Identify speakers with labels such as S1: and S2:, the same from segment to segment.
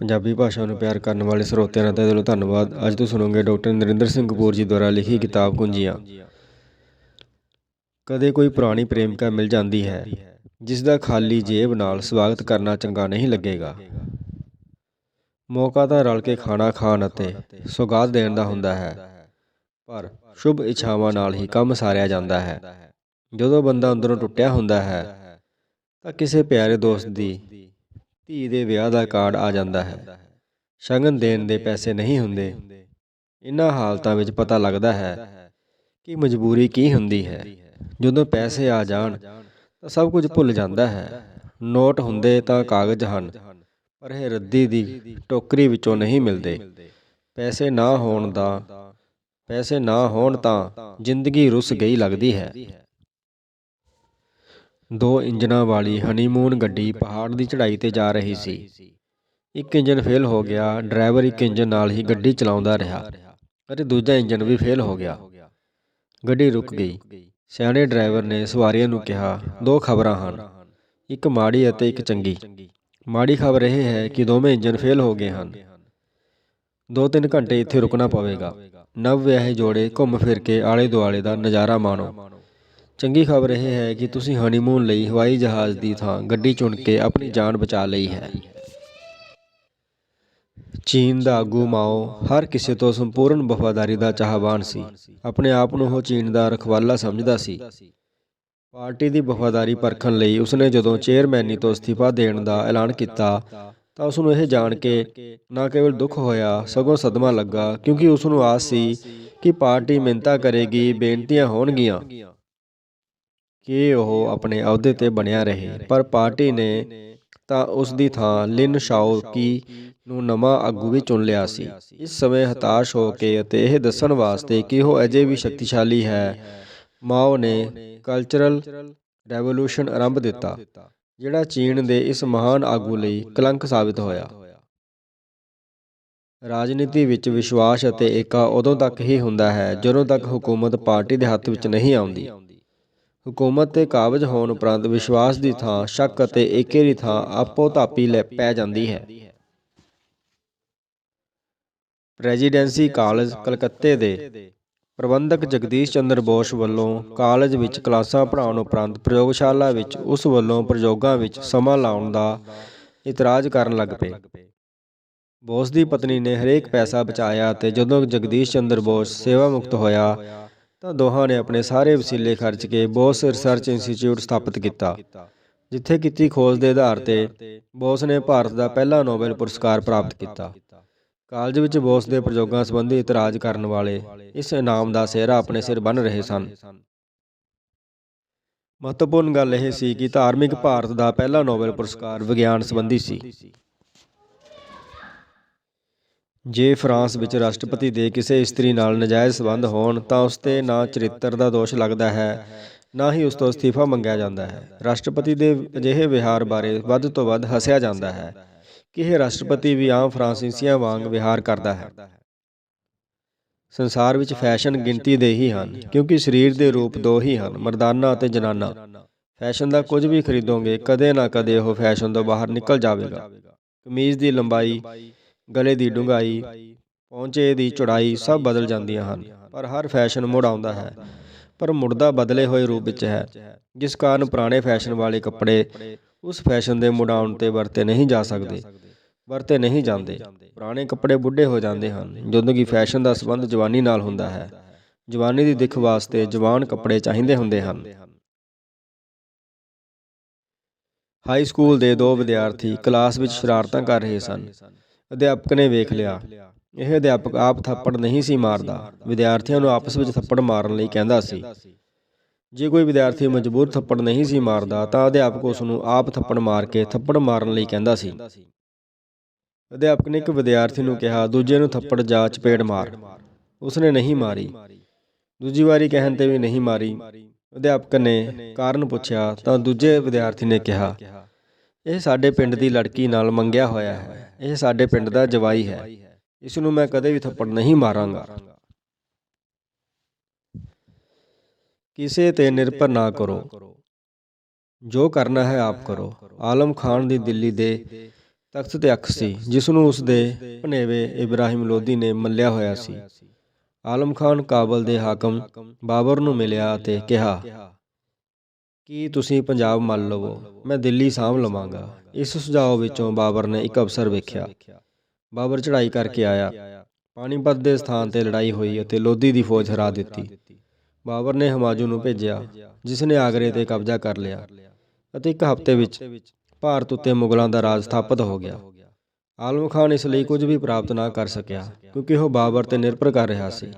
S1: ਪੰਜਾਬੀ ਭਾਸ਼ਾ ਨੂੰ ਪਿਆਰ ਕਰਨ ਵਾਲੇ ਸਰੋਤਿਆਂ ਦਾ ਤਹਿ ਦਿਲੋਂ ਧੰਨਵਾਦ। ਅੱਜ ਤੋਂ ਸੁਣੋਗੇ ਡਾਕਟਰ ਨਰਿੰਦਰ ਸਿੰਘ ਕਪੂਰ ਜੀ ਦੁਆਰਾ ਲਿਖੀ ਕਿਤਾਬ ਕੁੰਜੀਆਂ। ਕਦੇ ਕੋਈ ਪੁਰਾਣੀ ਪ੍ਰੇਮਿਕਾ ਮਿਲ ਜਾਂਦੀ ਹੈ, ਜਿਸ ਦਾ ਖਾਲੀ ਜੇਬ ਨਾਲ ਸਵਾਗਤ ਕਰਨਾ ਚੰਗਾ ਨਹੀਂ ਲੱਗੇਗਾ। ਮੌਕਾ ਤਾਂ ਰਲ ਕੇ ਖਾਣਾ ਖਾਣ ਅਤੇ ਸੁਗਾਤ ਦੇਣ ਦਾ ਹੁੰਦਾ ਹੈ, ਪਰ ਸ਼ੁਭ ਇੱਛਾਵਾਂ ਨਾਲ ਹੀ ਕੰਮ ਸਾਰਿਆ ਜਾਂਦਾ ਹੈ। ਜਦੋਂ ਬੰਦਾ ਅੰਦਰੋਂ ਟੁੱਟਿਆ ਹੁੰਦਾ ਹੈ, ਤਾਂ ਕਿਸੇ ਪਿਆਰੇ ਦੋਸਤ ਦੀ ਧੀ ਦੇ ਵਿਆਹ ਦਾ ਕਾਰਡ ਆ ਜਾਂਦਾ ਹੈ। ਸ਼ਗਨ ਦੇਣ ਦੇ ਪੈਸੇ ਨਹੀਂ ਹੁੰਦੇ। ਇਨ੍ਹਾਂ ਹਾਲਤਾਂ ਵਿੱਚ ਪਤਾ ਲੱਗਦਾ ਹੈ ਕਿ ਮਜਬੂਰੀ ਕੀ ਹੁੰਦੀ ਹੈ। ਜਦੋਂ ਪੈਸੇ ਆ ਜਾਣ, ਤਾਂ ਸਭ ਕੁਝ ਭੁੱਲ ਜਾਂਦਾ ਹੈ। ਨੋਟ ਹੁੰਦੇ ਤਾਂ ਕਾਗਜ਼ ਹਨ, ਪਰ ਇਹ ਰੱਦੀ ਦੀ ਟੋਕਰੀ ਵਿੱਚੋਂ ਨਹੀਂ ਮਿਲਦੇ। ਪੈਸੇ ਨਾ ਹੋਣ ਦਾ, ਪੈਸੇ ਨਾ ਹੋਣ ਤਾਂ ਜ਼ਿੰਦਗੀ ਰੁੱਸ ਗਈ ਲੱਗਦੀ ਹੈ। ਦੋ ਇੰਜਨਾਂ ਵਾਲੀ ਹਨੀਮੂਨ ਗੱਡੀ ਪਹਾੜ ਦੀ ਚੜ੍ਹਾਈ ਤੇ ਜਾ ਰਹੀ ਸੀ। ਇੱਕ ਇੰਜਣ ਫੇਲ ਹੋ ਗਿਆ, ਡਰਾਈਵਰ ਇੱਕ ਇੰਜਣ ਨਾਲ ਹੀ ਗੱਡੀ ਚਲਾਉਂਦਾ ਰਿਹਾ ਅਤੇ ਦੂਜਾ ਇੰਜਣ ਵੀ ਫੇਲ ਹੋ ਗਿਆ। ਗੱਡੀ ਰੁਕ ਗਈ। ਸਿਆਣੇ ਡਰਾਈਵਰ ਨੇ ਸਵਾਰੀਆਂ ਨੂੰ ਕਿਹਾ, ਦੋ ਖਬਰਾਂ ਹਨ, ਇੱਕ ਮਾੜੀ ਅਤੇ ਇੱਕ ਚੰਗੀ। ਮਾੜੀ ਖਬਰ ਇਹ ਹੈ ਕਿ ਦੋਵੇਂ ਇੰਜਣ ਫੇਲ ਹੋ ਗਏ ਹਨ। ਦੋ ਤਿੰਨ ਘੰਟੇ ਇੱਥੇ ਰੁਕਣਾ ਪਵੇਗਾ। ਨਵ ਵਿਆਹੇ ਜੋੜੇ ਘੁੰਮ ਫਿਰ ਕੇ ਆਲੇ ਦੁਆਲੇ ਦਾ ਨਜ਼ਾਰਾ ਮਾਣੋ। ਚੰਗੀ ਖਬਰ ਇਹ ਹੈ ਕਿ ਤੁਸੀਂ ਹਨੀਮੂਨ ਲਈ ਹਵਾਈ ਜਹਾਜ਼ ਦੀ ਥਾਂ ਗੱਡੀ ਚੁਣ ਕੇ ਆਪਣੀ ਜਾਨ ਬਚਾ ਲਈ ਹੈ। ਚੀਨ ਦਾ ਆਗੂ ਮਾਓ ਹਰ ਕਿਸੇ ਤੋਂ ਸੰਪੂਰਨ ਵਫਾਦਾਰੀ ਦਾ ਚਾਹਵਾਨ ਸੀ। ਆਪਣੇ ਆਪ ਨੂੰ ਉਹ ਚੀਨ ਦਾ ਰਖਵਾਲਾ ਸਮਝਦਾ ਸੀ। ਪਾਰਟੀ ਦੀ ਵਫਾਦਾਰੀ ਪਰਖਣ ਲਈ ਉਸਨੇ ਜਦੋਂ ਚੇਅਰਮੈਨੀ ਤੋਂ ਅਸਤੀਫਾ ਦੇਣ ਦਾ ਐਲਾਨ ਕੀਤਾ ਤਾਂ ਉਸ ਨੂੰ ਇਹ ਜਾਣ ਕੇ ਨਾ ਕੇਵਲ ਦੁੱਖ ਹੋਇਆ, ਸਗੋਂ ਸਦਮਾ ਲੱਗਾ ਕਿਉਂਕਿ ਉਸ ਨੂੰ ਆਸ ਸੀ ਕਿ ਪਾਰਟੀ ਮਿੰਤਾ ਕਰੇਗੀ, ਬੇਨਤੀਆਂ ਹੋਣਗੀਆਂ। ਕਿ ਉਹ ਆਪਣੇ ਅਹੁਦੇ ਤੇ ਬਣਿਆ ਰਹੇ। ਪਰ ਪਾਰਟੀ ਨੇ ਤਾਂ ਉਸ ਦੀ ਥਾਂ ਲਿਨ ਸ਼ਾਓ ਕੀ ਨੂੰ ਨਵਾਂ ਆਗੂ ਵੀ ਚੁਣ ਲਿਆ ਸੀ। ਇਸ ਸਮੇਂ ਹਤਾਸ਼ ਹੋ ਕੇ ਅਤੇ ਇਹ ਦੱਸਣ ਵਾਸਤੇ ਕਿ ਉਹ ਅਜੇ ਵੀ ਸ਼ਕਤੀਸ਼ਾਲੀ ਹੈ, ਮਾਓ ਨੇ ਕਲਚਰਲ ਰੈਵੋਲੂਸ਼ਨ ਆਰੰਭ ਦਿੱਤਾ, ਜਿਹੜਾ ਚੀਨ ਦੇ ਇਸ ਮਹਾਨ ਆਗੂ ਲਈ ਕਲੰਕ ਸਾਬਿਤ ਹੋਇਆ। ਰਾਜਨੀਤੀ ਵਿੱਚ ਵਿਸ਼ਵਾਸ ਅਤੇ ਏਕਾ ਉਦੋਂ ਤੱਕ ਹੀ ਹੁੰਦਾ ਹੈ ਜਦੋਂ ਤੱਕ ਹਕੂਮਤ ਪਾਰਟੀ ਦੇ ਹੱਥ ਵਿੱਚ ਨਹੀਂ ਆਉਂਦੀ। ਹਕੂਮਤ ਤੇ ਕਾਬਜ ਹੋਣ ਉਪਰੰਤ ਵਿਸ਼ਵਾਸ ਦੀ ਥਾਂ, ਸ਼ੱਕ ਅਤੇ ਏਕੇ ਦੀ ਥਾਂ ਆਪੋ ਧਾਪੀ ਲੈ ਪੈ ਜਾਂਦੀ ਹੈ। ਪ੍ਰੈਜ਼ੀਡੈਂਸੀ ਕਾਲਜ ਕਲਕੱਤੇ ਦੇ ਪ੍ਰਬੰਧਕ ਜਗਦੀਸ਼ ਚੰਦਰ ਬੋਸ ਵੱਲੋਂ ਕਾਲਜ ਵਿੱਚ ਕਲਾਸਾਂ ਪੜ੍ਹਾਉਣ ਉਪਰੰਤ ਪ੍ਰਯੋਗਸ਼ਾਲਾ ਵਿੱਚ ਉਸ ਵੱਲੋਂ ਪ੍ਰਯੋਗਾਂ ਵਿੱਚ ਸਮਾਂ ਲਾਉਣ ਦਾ ਇਤਰਾਜ਼ ਕਰਨ ਲੱਗ ਪਏ। ਬੋਸ ਦੀ ਪਤਨੀ ਨੇ ਹਰੇਕ ਪੈਸਾ ਬਚਾਇਆ ਅਤੇ ਜਦੋਂ ਜਗਦੀਸ਼ ਚੰਦਰ ਬੋਸ ਸੇਵਾ ਮੁਕਤ ਹੋਇਆ ਤਾਂ ਦੋਹਾਂ ਨੇ ਆਪਣੇ ਸਾਰੇ ਵਸੀਲੇ ਖਰਚ ਕੇ ਬੋਸ ਰਿਸਰਚ ਇੰਸਟੀਚਿਊਟ ਸਥਾਪਿਤ ਕੀਤਾ, ਜਿੱਥੇ ਕੀਤੀ ਖੋਜ ਦੇ ਆਧਾਰ ਤੇ ਬੋਸ ਨੇ ਭਾਰਤ ਦਾ ਪਹਿਲਾ ਨੋਬਲ ਪੁਰਸਕਾਰ ਪ੍ਰਾਪਤ ਕੀਤਾ। ਕਾਲਜ ਵਿੱਚ ਬੋਸ ਦੇ ਪ੍ਰਯੋਗਾਂ ਸੰਬੰਧੀ ਇਤਰਾਜ਼ ਕਰਨ ਵਾਲੇ ਇਸ ਇਨਾਮ ਦਾ ਸਿਹਰਾ ਆਪਣੇ ਸਿਰ ਬੰਨ ਰਹੇ ਸਨ। ਮਹੱਤਵਪੂਰਨ ਗੱਲ ਇਹ ਸੀ ਕਿ ਧਾਰਮਿਕ ਭਾਰਤ ਦਾ ਪਹਿਲਾ ਨੋਬਲ ਪੁਰਸਕਾਰ ਵਿਗਿਆਨ ਸੰਬੰਧੀ ਸੀ। ਜੇ ਫਰਾਂਸ ਵਿੱਚ ਰਾਸ਼ਟਰਪਤੀ ਦੇ ਕਿਸੇ ਇਸਤਰੀ ਨਾਲ ਨਜਾਇਜ਼ ਸਬੰਧ ਹੋਣ, ਤਾਂ ਉਸ ਤੇ ਨਾ ਚਰਿੱਤਰ ਦਾ ਦੋਸ਼ ਲੱਗਦਾ ਹੈ, ਨਾ ਹੀ ਉਸ ਤੋਂ ਅਸਤੀਫਾ ਮੰਗਿਆ ਜਾਂਦਾ ਹੈ। ਰਾਸ਼ਟਰਪਤੀ ਦੇ ਅਜਿਹੇ ਵਿਹਾਰ ਬਾਰੇ ਵੱਧ ਤੋਂ ਵੱਧ ਹੱਸਿਆ ਜਾਂਦਾ ਹੈ ਕਿ ਇਹ ਰਾਸ਼ਟਰਪਤੀ ਵੀ ਆਮ ਫਰਾਂਸੀਸੀਆਂ ਵਾਂਗ ਵਿਹਾਰ ਕਰਦਾ ਹੈ। ਸੰਸਾਰ ਵਿੱਚ ਫੈਸ਼ਨ ਗਿਣਤੀ ਦੇ ਹੀ ਹਨ, ਕਿਉਂਕਿ ਸਰੀਰ ਦੇ ਰੂਪ ਦੋ ਹੀ ਹਨ, ਮਰਦਾਨਾ ਅਤੇ ਜਨਾਨਾ। ਫੈਸ਼ਨ ਦਾ ਕੁਝ ਵੀ ਖਰੀਦੋਗੇ, ਕਦੇ ਨਾ ਕਦੇ ਉਹ ਫੈਸ਼ਨ ਤੋਂ ਬਾਹਰ ਨਿਕਲ ਜਾਵੇਗਾ। ਕਮੀਜ਼ ਦੀ ਲੰਬਾਈ ਗਲੇ ਦੀ ਡੂੰਘਾਈ ਪਹੁੰਚੇ ਦੀ ਚੌੜਾਈ ਸਭ ਬਦਲ ਜਾਂਦੀਆਂ ਹਨ ਪਰ ਹਰ ਫੈਸ਼ਨ ਮੁੜ ਆਉਂਦਾ ਹੈ। ਪਰ ਮੁੜਦਾ ਬਦਲੇ ਹੋਏ ਰੂਪ ਵਿੱਚ ਹੈ ਜਿਸ ਕਾਰਨ ਪੁਰਾਣੇ ਫੈਸ਼ਨ ਵਾਲੇ ਕੱਪੜੇ ਉਸ ਫੈਸ਼ਨ ਦੇ ਮੁੜਾਉਣ ਤੇ ਵਰਤੇ ਨਹੀਂ ਜਾ ਸਕਦੇ ਵਰਤੇ ਨਹੀਂ ਜਾਂਦੇ। ਪੁਰਾਣੇ ਕੱਪੜੇ ਬੁੱਢੇ ਹੋ ਜਾਂਦੇ ਹਨ ਜਦੋਂ ਕਿ ਫੈਸ਼ਨ ਦਾ ਸੰਬੰਧ ਜਵਾਨੀ ਨਾਲ ਹੁੰਦਾ ਹੈ। ਜਵਾਨੀ ਦੀ ਦਿੱਖ ਵਾਸਤੇ ਜਵਾਨ ਕੱਪੜੇ ਚਾਹੀਦੇ ਹੁੰਦੇ ਹਨ। ਹਾਈ ਸਕੂਲ ਦੇ ਦੋ ਵਿਦਿਆਰਥੀ ਕਲਾਸ ਵਿੱਚ ਸ਼ਰਾਰਤਾਂ ਕਰ ਰਹੇ ਸਨ। ਅਧਿਆਪਕ ਨੇ ਵੇਖ ਲਿਆ। ਇਹ ਅਧਿਆਪਕ ਆਪ ਥੱਪੜ ਨਹੀਂ ਸੀ ਮਾਰਦਾ। ਵਿਦਿਆਰਥੀਆਂ ਨੂੰ ਆਪਸ ਵਿੱਚ ਥੱਪੜ ਮਾਰਨ ਲਈ ਕਹਿੰਦਾ ਸੀ। ਜੇ ਕੋਈ ਵਿਦਿਆਰਥੀ ਮਜਬੂਰ ਥੱਪੜ ਨਹੀਂ ਸੀ ਮਾਰਦਾ, ਤਾਂ ਅਧਿਆਪਕ ਉਸ ਨੂੰ ਆਪ ਥੱਪੜ ਮਾਰ ਕੇ ਥੱਪੜ ਮਾਰਨ ਲਈ ਕਹਿੰਦਾ ਸੀ। ਅਧਿਆਪਕ ਨੇ ਇੱਕ ਵਿਦਿਆਰਥੀ ਨੂੰ ਕਿਹਾ, ਦੂਜੇ ਨੂੰ ਥੱਪੜ ਜਾਂ ਚਪੇੜ ਮਾਰ। ਉਸਨੇ ਨਹੀਂ ਮਾਰੀ। ਦੂਜੀ ਵਾਰੀ ਕਹਿਣ ਤੇ ਵੀ ਨਹੀਂ ਮਾਰੀ। ਅਧਿਆਪਕ ਨੇ ਕਾਰਨ ਪੁੱਛਿਆ, ਤਾਂ ਦੂਜੇ ਵਿਦਿਆਰਥੀ ਨੇ ਕਿਹਾ ਇਹ ਸਾਡੇ ਪਿੰਡ ਦੀ ਲੜਕੀ ਨਾਲ ਮੰਗਿਆ ਹੋਇਆ ਹੈ। ਇਹ ਸਾਡੇ ਪਿੰਡ ਦਾ ਜਵਾਈ ਹੈ। ਇਸ ਨੂੰ ਮੈਂ ਕਦੇ ਵੀ ਥੱਪੜ ਨਹੀਂ ਮਾਰਾਂਗਾ। ਕਿਸੇ ਤੇ ਨਿਰਭਰ ਨਾ ਕਰੋ। ਜੋ ਕਰਨਾ ਹੈ ਆਪ ਕਰੋ। ਆਲਮ ਖਾਨ ਦੀ ਦਿੱਲੀ ਦੇ ਤਖਤ ਤੇ ਅੱਖ ਸੀ ਜਿਸ ਨੂੰ ਉਸ ਦੇ ਭਨੇਵੇ ਇਬਰਾਹਿਮ ਲੋਧੀ ਨੇ ਮੱਲਿਆ ਹੋਇਆ ਸੀ। ਆਲਮ ਖਾਨ ਕਾਬਲ ਦੇ ਹਾਕਮ ਬਾਬਰ ਨੂੰ ਮਿਲਿਆ ਅਤੇ ਕਿਹਾ ਕੀ ਤੁਸੀਂ ਪੰਜਾਬ ਮੰਨ ਲਵੋ? ਮੈਂ ਦਿੱਲੀ ਸਾਂਭ ਲਵਾਂਗਾ। ਇਸ ਸੁਝਾਅ ਵਿੱਚੋਂ ਬਾਬਰ ਨੇ ਇੱਕ ਅਵਸਰ ਵੇਖਿਆ। ਬਾਬਰ ਚੜ੍ਹਾਈ ਕਰਕੇ ਆਇਆ। ਪਾਣੀਪਤ ਦੇ ਸਥਾਨ ਤੇ ਲੜਾਈ ਹੋਈ ਅਤੇ ਲੋਧੀ ਦੀ ਫੌਜ ਹਰਾ ਦਿੱਤੀ। ਬਾਬਰ ਨੇ ਹਮਾਜੂ ਨੂੰ ਭੇਜਿਆ, ਜਿਸ ਨੇ ਆਗਰੇ ਤੇ ਕਬਜ਼ਾ ਕਰ ਲਿਆ ਅਤੇ ਇੱਕ ਹਫ਼ਤੇ ਵਿੱਚ ਭਾਰਤ ਉੱਤੇ ਮੁਗਲਾਂ ਦਾ ਰਾਜ ਸਥਾਪਿਤ ਹੋ ਗਿਆ। ਆਲਮ ਖਾਨ ਇਸ ਲਈ ਕੁਝ ਵੀ ਪ੍ਰਾਪਤ ਨਾ ਕਰ ਸਕਿਆ, ਕਿਉਂਕਿ ਉਹ ਬਾਬਰ ਤੇ ਨਿਰਭਰ ਕਰ ਰਿਹਾ ਸੀ।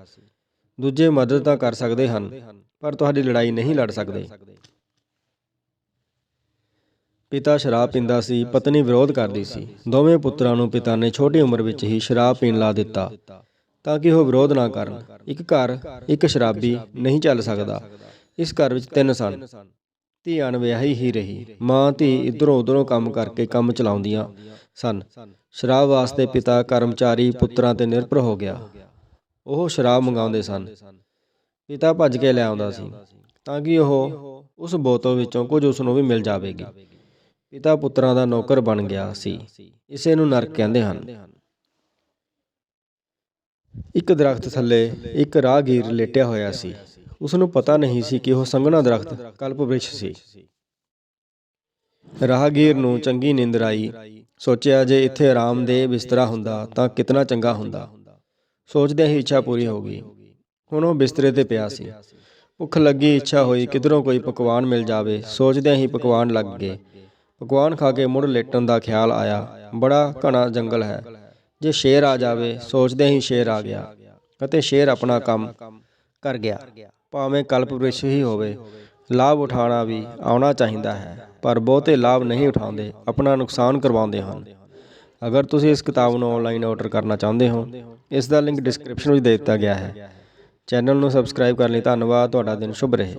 S1: ਦੂਜੇ ਮਦਦ ਤਾਂ ਕਰ ਸਕਦੇ ਹਨ, ਪਰ ਤੁਹਾਡੀ ਲੜਾਈ ਨਹੀਂ ਲੜ ਸਕਦੇ। ਪਿਤਾ ਸ਼ਰਾਬ ਪੀਂਦਾ ਸੀ, ਪਤਨੀ ਵਿਰੋਧ ਕਰਦੀ ਸੀ। ਦੋਵੇਂ ਪੁੱਤਰਾਂ ਨੂੰ ਪਿਤਾ ਨੇ ਛੋਟੀ ਉਮਰ ਵਿੱਚ ਹੀ ਸ਼ਰਾਬ ਪੀਣ ਲਾ ਦਿੱਤਾ ਤਾਂ ਕਿ ਉਹ ਵਿਰੋਧ ਨਾ ਕਰਨ। ਇੱਕ ਘਰ, ਇੱਕ ਸ਼ਰਾਬੀ ਨਹੀਂ ਚੱਲ ਸਕਦਾ। ਇਸ ਘਰ ਵਿੱਚ ਤਿੰਨ ਸਨ। ਧੀ ਅਣਵਿਆਹੀ ਹੀ ਰਹੀ। ਮਾਂ, ਧੀ ਇਧਰੋਂ ਉਧਰੋਂ ਕੰਮ ਕਰਕੇ ਕੰਮ ਚਲਾਉਂਦੀਆਂ ਸਨ। ਸ਼ਰਾਬ ਵਾਸਤੇ ਪਿਤਾ ਕਰਮਚਾਰੀ ਪੁੱਤਰਾਂ ਤੇ ਨਿਰਭਰ ਹੋ ਗਿਆ। ਉਹ ਸ਼ਰਾਬ ਮੰਗਾਉਂਦੇ ਸਨ। ਪਿਤਾ ਭੱਜ ਕੇ ਲੈ ਆਉਂਦਾ ਸੀ ਤਾਂ ਕਿ ਉਹ ਉਸ ਬੋਤਲ ਵਿੱਚੋਂ ਕੁਝ ਉਸ ਨੂੰ ਵੀ ਮਿਲ ਜਾਵੇਗੀ। ਪਿਤਾ ਪੁੱਤਰਾਂ ਦਾ ਨੌਕਰ ਬਣ ਗਿਆ ਸੀ। ਇਸੇ ਨੂੰ ਨਰਕ ਕਹਿੰਦੇ ਹਨ। ਇੱਕ ਦਰਖਤ ਥੱਲੇ ਇੱਕ ਰਾਹਗੀਰ ਲੇਟਿਆ ਹੋਇਆ ਸੀ। ਉਸ ਨੂੰ ਪਤਾ ਨਹੀਂ ਸੀ ਕਿ ਉਹ ਸੰਘਣਾ ਦਰਖਤ ਕਲਪ ਬ੍ਰਿਛ ਸੀ। ਰਾਹਗੀਰ ਨੂੰ ਚੰਗੀ ਨੀਂਦਰ ਆਈ। ਸੋਚਿਆ ਜੇ ਇੱਥੇ ਆਰਾਮ ਦੇ ਬਿਸਤਰਾ ਹੁੰਦਾ ਤਾਂ ਕਿਤਨਾ ਚੰਗਾ ਹੁੰਦਾ। ਸੋਚਦਿਆਂ ਹੀ ਇੱਛਾ ਪੂਰੀ ਹੋ ਗਈ। ਹੁਣ ਉਹ ਬਿਸਤਰੇ ਤੇ ਪਿਆ ਸੀ। ਭੁੱਖ ਲੱਗੀ ਇੱਛਾ ਹੋਈ ਕਿਧਰੋਂ ਕੋਈ ਪਕਵਾਨ ਮਿਲ ਜਾਵੇ। ਸੋਚਦਿਆਂ ਹੀ ਪਕਵਾਨ ਲੱਗ ਗਏ। ਪਕਵਾਨ ਖਾ ਕੇ ਮੁੜ ਲੇਟਣ ਦਾ ਖਿਆਲ ਆਇਆ। ਬੜਾ ਘਣਾ ਜੰਗਲ ਹੈ। ਜੇ ਸ਼ੇਰ ਆ ਜਾਵੇ ਸੋਚਦਿਆਂ ਹੀ ਸ਼ੇਰ ਆ ਗਿਆ ਅਤੇ ਸ਼ੇਰ ਆਪਣਾ ਕੰਮ ਕਰ ਗਿਆ। ਭਾਵੇਂ ਕਲਪ ਵ੍ਰਿਸ਼ ਹੀ ਹੋਵੇ, ਲਾਭ ਉਠਾਉਣਾ ਵੀ ਆਉਣਾ ਚਾਹੀਦਾ ਹੈ, ਪਰ ਬਹੁਤੇ ਲਾਭ ਨਹੀਂ ਉਠਾਉਂਦੇ, ਆਪਣਾ ਨੁਕਸਾਨ ਕਰਵਾਉਂਦੇ ਹਨ। ਅਗਰ ਤੁਸੀਂ ਇਸ ਕਿਤਾਬ ਨੂੰ ਆਨਲਾਈਨ ਆਰਡਰ ਕਰਨਾ ਚਾਹੁੰਦੇ ਹੋ, ਇਸ ਦਾ ਲਿੰਕ ਡਿਸਕ੍ਰਿਪਸ਼ਨ ਵਿੱਚ ਦੇ ਦਿੱਤਾ ਗਿਆ ਹੈ। ਚੈਨਲ ਨੂੰ ਸਬਸਕ੍ਰਾਈਬ ਕਰਨ ਲਈ ਧੰਨਵਾਦ। ਤੁਹਾਡਾ ਦਿਨ ਸ਼ੁਭ ਰਹੇ।